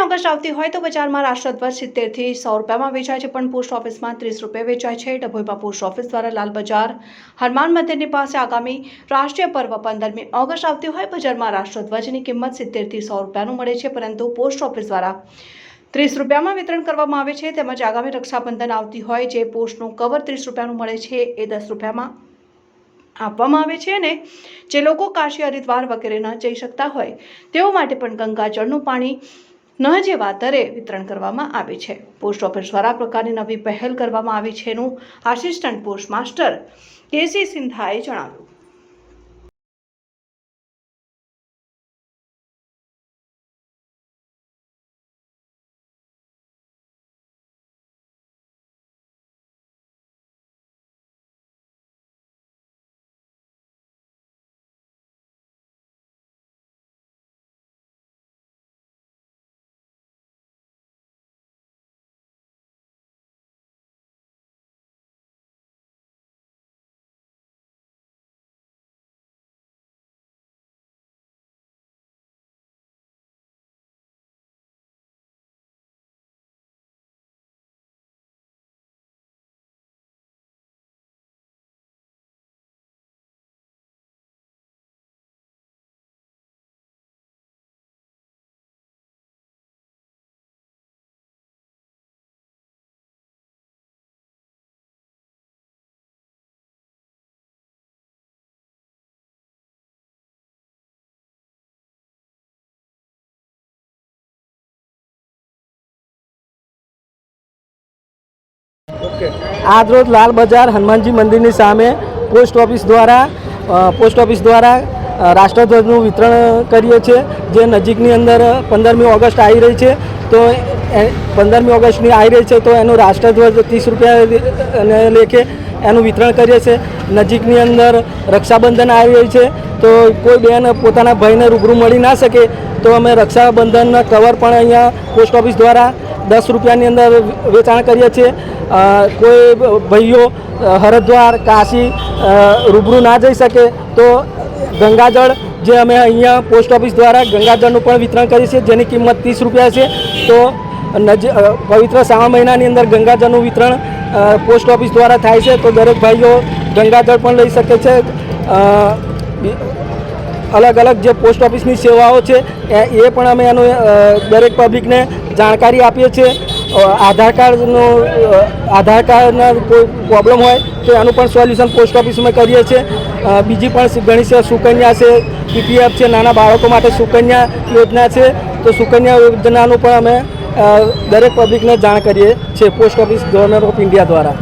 August આવતી હોય તો બજારમાં રાષ્ટ્રધ્વજ સિત્તેરથી સો રૂપિયામાં વેચાય છે, પણ પોસ્ટ ઓફિસમાં ત્રીસ રૂપિયા વેચાય છે. ડભોઈમાં પોસ્ટ ઓફિસ દ્વારા લાલ બજાર. હનુમાન મંદિરની પાસે આગામી રાષ્ટ્રીય પર્વ પંદરમી ઓગસ્ટ આવતી હોય, બજારમાં રાષ્ટ્રધ્વજની કિંમત સિત્તેરથી સો રૂપિયાનું મળે છે, પરંતુ પોસ્ટ ઓફિસ દ્વારા ત્રીસ રૂપિયામાં વિતરણ કરવામાં આવે છે. તેમજ આગામી રક્ષાબંધન આવતી હોય, જે પોસ્ટનું કવર ત્રીસ રૂપિયાનું મળે છે, એ દસ રૂપિયામાં આપવામાં આવે છે અને જે લોકો કાશી હરિદ્વાર વગેરે ન જઈ શકતા હોય, તેઓ માટે પણ ગંગાજળનું પાણી ન જેવા દરે વિતરણ કરવામાં આવે છે. પોસ્ટ ઓફિસ દ્વારા પ્રકારની નવી પહેલ કરવામાં આવી છે એનું assistant post master K C સિંધાએ જણાવ્યું. આજરોજ લાલ બજાર હનુમાનજી મંદિરની સામે પોસ્ટ ઓફિસ દ્વારા પોસ્ટ ઓફિસ દ્વારા રાષ્ટ્રધ્વજનું વિતરણ કરીએ છીએ, જે નજીકની અંદર પંદરમી ઓગસ્ટ આવી રહી છે. તો પંદરમી ઓગસ્ટની આવી રહી છે, તો એનું રાષ્ટ્રધ્વજ ત્રીસ રૂપિયા લેખે એનું વિતરણ કરીએ છીએ. નજીકની અંદર રક્ષાબંધન આવી રહી છે, તો કોઈ બેન પોતાના ભાઈને રૂબરૂ મળી ના શકે, તો અમે રક્ષાબંધનના કવર પણ અહીંયા પોસ્ટ ઓફિસ દ્વારા દસ રૂપિયાની અંદર વેચાણ કરીએ છીએ. કોઈ ભાઈઓ હરદ્વાર, કાશી રૂબરૂ ના જઈ શકે તો ગંગાજળ જે અમે અહીંયા પોસ્ટ ઓફિસ દ્વારા ગંગાજળનું પણ વિતરણ કરીએ છીએ, જેની કિંમત ત્રીસ રૂપિયા છે. તો પવિત્ર શ્રાવણ મહિનાની અંદર ગંગાજળનું વિતરણ પોસ્ટ ઓફિસ દ્વારા થાય છે. તો દરેક ભાઈઓ ગંગાજળ પણ લઈ શકે છે. અલગ અલગ જે પોસ્ટ ઓફિસની સેવાઓ છે, એ પણ અમે એનું દરેક પબ્લિકને જાણકારી આપીએ છીએ. આધાર કાર્ડનો આધાર કાર્ડના કોઈ પ્રોબ્લેમ હોય તો એનું પણ સોલ્યુશન પોસ્ટ ઓફિસમાં કરીએ છીએ. બીજી પણ ઘણી છે સુકન્યા છે, પીપીએફ છે, નાના બાળકો માટે સુકન્યા યોજના છે. તો સુકન્યા યોજનાનું પણ અમે દરેક પબ્લિકને જાણ કરીએ છીએ, post office governor of India દ્વારા.